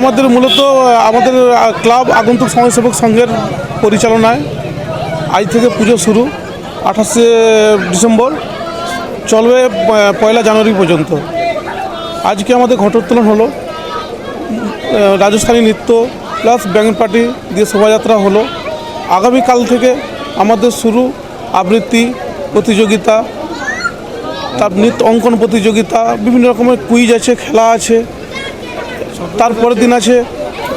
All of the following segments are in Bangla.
আমাদের মূলত আমাদের ক্লাব আগন্তুক সমাজসেবক সংঘের পরিচালনায়। আজ থেকে পুজো শুরু, আঠাশে ডিসেম্বর, চলবে পয়লা জানুয়ারি পর্যন্ত। আজকে আমাদের ঘটোত্তোলন হলো রাজস্থানী নৃত্য প্লাস ব্যাঙ্গন পার্টি দিয়ে শোভাযাত্রা হলো। আগামীকাল থেকে আমাদের শুরু আবৃত্তি, প্রতিযোগিতা, তার নৃত্য অঙ্কন প্রতিযোগিতা, বিভিন্ন রকমের কুইজ আছে, খেলা আছে। তারপরের দিন আছে,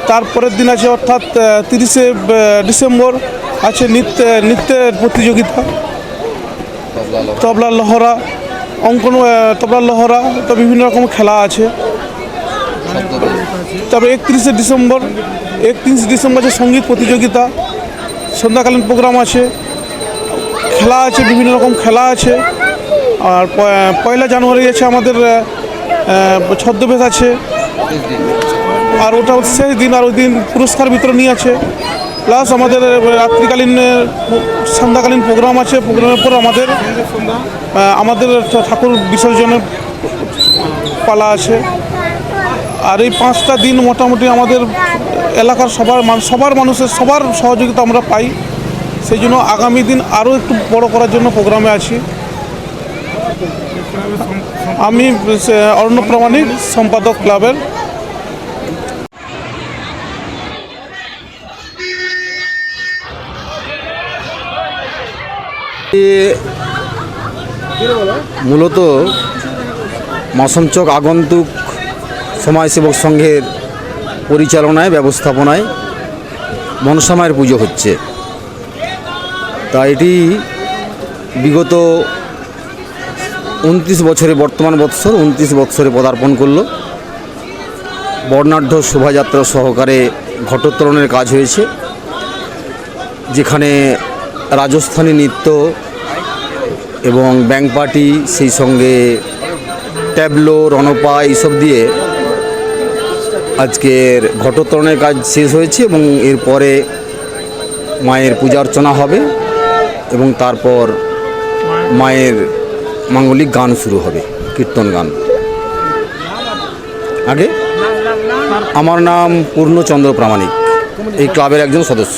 তারপরের দিন আছে অর্থাৎ তিরিশে ডিসেম্বর আছে নৃত্য, নৃত্যের প্রতিযোগিতা। তবলা, লহরা, অঙ্কন তবলা, লহরা, তো বিভিন্ন রকম খেলা আছে। তবে একত্রিশে ডিসেম্বর একত্রিশে ডিসেম্বর আছে সংগীত প্রতিযোগিতা, সন্ধ্যাকালীন প্রোগ্রাম আছে, খেলা আছে, বিভিন্ন রকম খেলা আছে। আর পয়লা জানুয়ারি আছে আমাদের ছদ্মবেশ আছে। আর ওটা হচ্ছে শেষ দিন আর ওই দিন পুরস্কার বিতরণী আছে। প্লাস আমাদের রাত্রিকালীন সন্ধ্যাকালীন প্রোগ্রাম আছে। প্রোগ্রামের পর আমাদের আমাদের ঠাকুর বিসর্জনের পালা আছে। আর এই পাঁচটা দিন মোটামুটি আমাদের এলাকার সবার সবার মানুষের সবার সহযোগিতা আমরা পাই। সেই জন্য আগামী দিন আরও একটু বড় করার জন্য প্রোগ্রামে আছি। আমি সে, অর্ণব প্রামাণিক সম্পাদক ক্লাবের মূলত মাসমচক আগন্তুক সমাজসেবক সংঘের পরিচালনায়, ব্যবস্থাপনায় মনসামায়ের পুজো হচ্ছে। তা এটি বিগত উনত্রিশ বছরে, বর্তমান বৎসর উনত্রিশ বৎসরে পদার্পণ করল। বর্ণাঢ্য শোভাযাত্রা সহকারে ঘটোত্তোলনের কাজ হয়েছে, যেখানে রাজস্থানী নৃত্য এবং ব্যাংক পার্টি, সেই সঙ্গে ট্যাবলো, রণপা এইসব দিয়ে আজকের ঘটোত্তরণের কাজ শেষ হয়েছে এবং এরপরে মায়ের পূজা অর্চনা হবে এবং তারপর মায়ের মাঙ্গলিক গান শুরু হবে, কীর্তন গান। আগে? আমার নাম পূর্ণচন্দ্র প্রামাণিক, এই ক্লাবের একজন সদস্য।